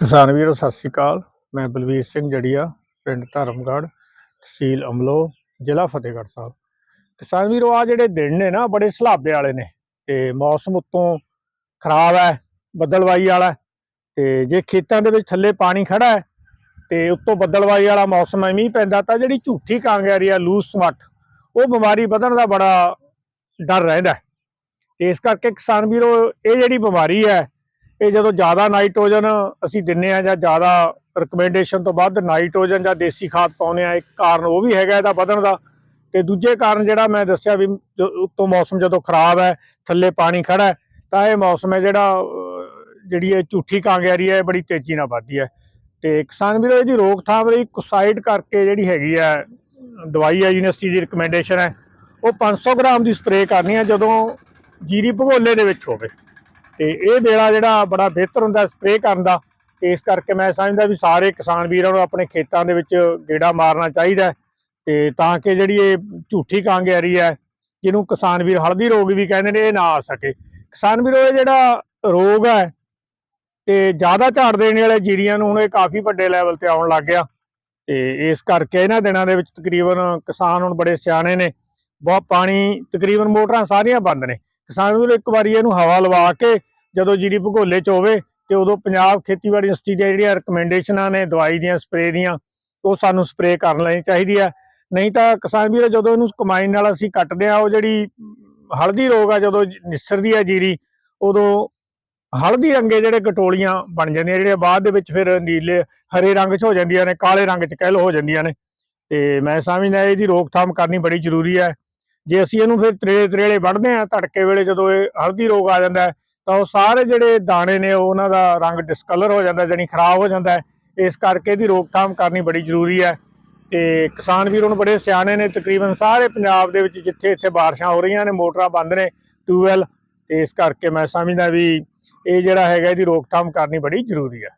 ਕਿਸਾਨ ਵੀਰੋ ਸਤਿ ਸ਼੍ਰੀ ਅਕਾਲ। ਮੈਂ ਬਲਵੀਰ ਸਿੰਘ ਜੜੀਆ ਪਿੰਡ ਧਰਮਗੜ੍ਹ ਤਹਿਸੀਲ ਅਮਲੋ ਜ਼ਿਲ੍ਹਾ ਫਤਿਹਗੜ੍ਹ ਸਾਹਿਬ। ਕਿਸਾਨ ਵੀਰੋ ਆ ਜਿਹੜੇ ਦਿਨ ਨੇ ਨਾ ਬੜੇ ਸਲਾਬੇ ਵਾਲੇ ਨੇ ਤੇ ਮੌਸਮ ਉੱਤੋਂ ਖਰਾਬ ਹੈ ਬੱਦਲਵਾਈ ਵਾਲਾ ਹੈ, ਤੇ ਜੇ ਖੇਤਾਂ ਦੇ ਵਿੱਚ ਥੱਲੇ ਪਾਣੀ ਖੜਾ ਹੈ ਤੇ ਉੱਤੋਂ ਬੱਦਲਵਾਈ ਵਾਲਾ ਮੌਸਮ ਐਵੇਂ ਮੀਂਹ ਪੈਂਦਾ ਤਾਂ ਜਿਹੜੀ ਝੂਠੀ ਕਾਂਗਿਆਰੀ ਆ ਲੂਸ ਸਮੱਠ ਉਹ ਬਿਮਾਰੀ ਵਧਣ ਦਾ ਬੜਾ ਡਰ ਰਹਿੰਦਾ ਇਸ ਕਰਕੇ ਕਿਸਾਨ ਵੀਰੋ ਇਹ ਜਿਹੜੀ ਬਿਮਾਰੀ ਹੈ ਇਹ ਜਦੋਂ ਜ਼ਿਆਦਾ ਨਾਈਟ੍ਰੋਜਨ ਅਸੀਂ ਦਿੰਨੇ ਆ ਜਾਂ ਜ਼ਿਆਦਾ ਰਿਕਮੈਂਡੇਸ਼ਨ ਤੋਂ ਵੱਧ ਨਾਈਟ੍ਰੋਜਨ ਜਾਂ ਦੇਸੀ ਖਾਦ ਪਾਉਨੇ ਆ, ਇੱਕ ਕਾਰਨ ਉਹ ਵੀ ਹੈਗਾ ਇਹਦਾ ਵਧਣ ਦਾ। ਤੇ ਦੂਜੇ ਕਾਰਨ ਜਿਹੜਾ ਮੈਂ ਦੱਸਿਆ ਵੀ ਉੱਤੋਂ ਮੌਸਮ ਜਦੋਂ ਖਰਾਬ ਹੈ, ਥੱਲੇ ਪਾਣੀ ਖੜਾ ਤਾਂ ਇਹ ਮੌਸਮ ਹੈ ਜਿਹੜਾ ਜਿਹੜੀ ਇਹ ਝੂਠੀ ਕਾਂਗਿਆਰੀ ਹੈ ਬੜੀ ਤੇਜ਼ੀ ਨਾਲ ਵੱਧਦੀ ਹੈ। ਤੇ ਕਿਸਾਨ ਵੀਰੋ, ਇਹਦੀ ਰੋਕਥਾਮ ਲਈ ਕੁਸਾਈਡ ਕਰਕੇ ਜਿਹੜੀ ਹੈਗੀ ਹੈ, ਦਵਾਈ ਹੈ, ਯੂਨੀਵਰਸਿਟੀ ਦੀ ਰਿਕਮੈਂਡੇਸ਼ਨ ਹੈ, ਉਹ 500 ਗ੍ਰਾਮ ਦੀ ਸਪਰੇਅ ਕਰਨੀ ਹੈ ਜਦੋਂ ਜੀਰੀ ਭਗੋਲੇ ਦੇ ਵਿੱਚ ਹੋਵੇ। ਤੇ ਇਹ ਵੇਲਾ ਜਿਹੜਾ ਬੜਾ ਬਿਹਤਰ ਹੁੰਦਾ ਸਪਰੇਅ ਕਰਨ ਦਾ ਇਸ ਕਰਕੇ ਮੈਂ ਸਮਝਦਾ ਵੀ ਸਾਰੇ ਕਿਸਾਨ ਵੀਰਾਂ ਨੂੰ ਆਪਣੇ ਖੇਤਾਂ ਦੇ ਵਿੱਚ ਗੇੜਾ ਮਾਰਨਾ ਚਾਹੀਦਾ ਤੇ ਤਾਂ ਕਿ ਜਿਹੜੀ ਇਹ ਝੂਠੀ ਕਾਂਗਿਆਰੀ ਹੈ, ਜਿਹਨੂੰ ਕਿਸਾਨ ਵੀਰ ਹਲਦੀ ਰੋਗ ਵੀ ਕਹਿੰਦੇ ਨੇ, ਇਹ ਨਾ ਆ ਸਕੇ। ਕਿਸਾਨ ਵੀਰੋ, ਇਹ ਜਿਹੜਾ ਰੋਗ ਹੈ, ਤੇ ਜ਼ਿਆਦਾ ਝਾੜ ਦੇਣ ਵਾਲੇ ਜੀਰੀਆਂ ਨੂੰ ਹੁਣ ਇਹ ਕਾਫੀ ਵੱਡੇ ਲੈਵਲ ਤੇ ਆਉਣ ਲੱਗ ਗਿਆ, ਤੇ ਇਸ ਕਰਕੇ ਇਹਨਾਂ ਦਿਨਾਂ ਦੇ ਵਿੱਚ ਤਕਰੀਬਨ ਕਿਸਾਨ ਹੁਣ ਬੜੇ ਸਿਆਣੇ ਨੇ, ਬਹੁਤ ਪਾਣੀ ਤਕਰੀਬਨ ਮੋਟਰਾਂ ਸਾਰੀਆਂ ਬੰਦ ਨੇ। ਕਿਸਾਨ ਵੀਰ ਇੱਕ ਵਾਰੀ ਇਹਨੂੰ ਹਵਾ ਲਵਾ ਕੇ ਜਦੋਂ ਜੀਰੀ ਭਗੋਲੇ ਚ ਹੋਵੇ ਤੇ ਉਦੋਂ ਪੰਜਾਬ ਖੇਤੀਬਾੜੀ ਯੂਨੀਵਰਸਿਟੀ ਦੀਆਂ ਜਿਹੜੀਆਂ ਰეკਮੈਂਡੇਸ਼ਨਾਂ ਨੇ, ਦਵਾਈ ਦੀਆਂ ਸਪਰੇਅ ਦੀਆਂ, ਉਹ ਸਾਨੂੰ ਸਪਰੇਅ ਕਰ ਲੈਣੀ ਚਾਹੀਦੀ ਹੈ ਨਹੀਂ ਤਾਂ ਕਿਸਾਨ ਵੀਰ ਜਦੋਂ ਇਹਨੂੰ ਕਮਾਈ ਨਾਲ ਅਸੀਂ ਕੱਟਦੇ ਆ, ਉਹ ਜਿਹੜੀ ਹਲਦੀ ਰੋਗ ਆ, ਜਦੋਂ ਨਿਸਰਦੀ ਹੈ ਜੀਰੀ, ਉਦੋਂ ਹਲਦੀ ਰੰਗੇ ਜਿਹੜੇ ਕਟੋਲੀਆਂ ਬਣ ਜਾਂਦੀਆਂ, ਜਿਹੜੀਆਂ ਬਾਅਦ ਦੇ ਵਿੱਚ ਫਿਰ ਨੀਲੇ, ਹਰੇ ਰੰਗ 'ਚ ਹੋ ਜਾਂਦੀਆਂ ਨੇ, ਕਾਲੇ ਰੰਗ 'ਚ ਕਹਿ ਲਓ ਹੋ ਜਾਂਦੀਆਂ ਨੇ। ਤੇ ਮੈਂ ਸਮਝਦਾ ਇਹਦੀ ਰੋਕਥਾਮ ਕਰਨੀ ਬੜੀ ਜ਼ਰੂਰੀ ਹੈ ਜੇ ਅਸੀਂ ਇਹਨੂੰ ਫਿਰ ਤਰੇਲੇ ਤਰੇਲੇ ਵੱਢਦੇ ਆ ਧੜਕੇ ਵੇਲੇ ਜਦੋਂ ਇਹ ਹਲਦੀ ਰੋਗ ਆ ਜਾਂਦਾ ਤਾਂ ਉਹ ਸਾਰੇ ਜਿਹੜੇ ਦਾਣੇ ਨੇ ਉਹ ਉਹਨਾਂ ਦਾ ਰੰਗ ਡਿਸਕਲਰ ਹੋ ਜਾਂਦਾ ਜਾਨੀ ਖਰਾਬ ਹੋ ਜਾਂਦਾ ਇਸ ਕਰਕੇ ਇਹਦੀ ਰੋਕਥਾਮ ਕਰਨੀ ਬੜੀ ਜ਼ਰੂਰੀ ਹੈ ਤੇ ਕਿਸਾਨ ਵੀਰ ਹੁਣ ਬੜੇ ਸਿਆਣੇ ਨੇ, ਤਕਰੀਬਨ ਸਾਰੇ ਪੰਜਾਬ ਦੇ ਵਿੱਚ ਜਿੱਥੇ ਇੱਥੇ ਬਾਰਿਸ਼ਾਂ ਹੋ ਰਹੀਆਂ ਨੇ, ਮੋਟਰਾਂ ਬੰਦ ਨੇ, ਟਿਊਬਵੈਲ, ਤੇ ਇਸ ਕਰਕੇ ਮੈਂ ਸਮਝਦਾ ਵੀ ਇਹ ਜਿਹੜਾ ਹੈਗਾ ਇਹਦੀ ਰੋਕਥਾਮ ਕਰਨੀ ਬੜੀ ਜ਼ਰੂਰੀ ਹੈ।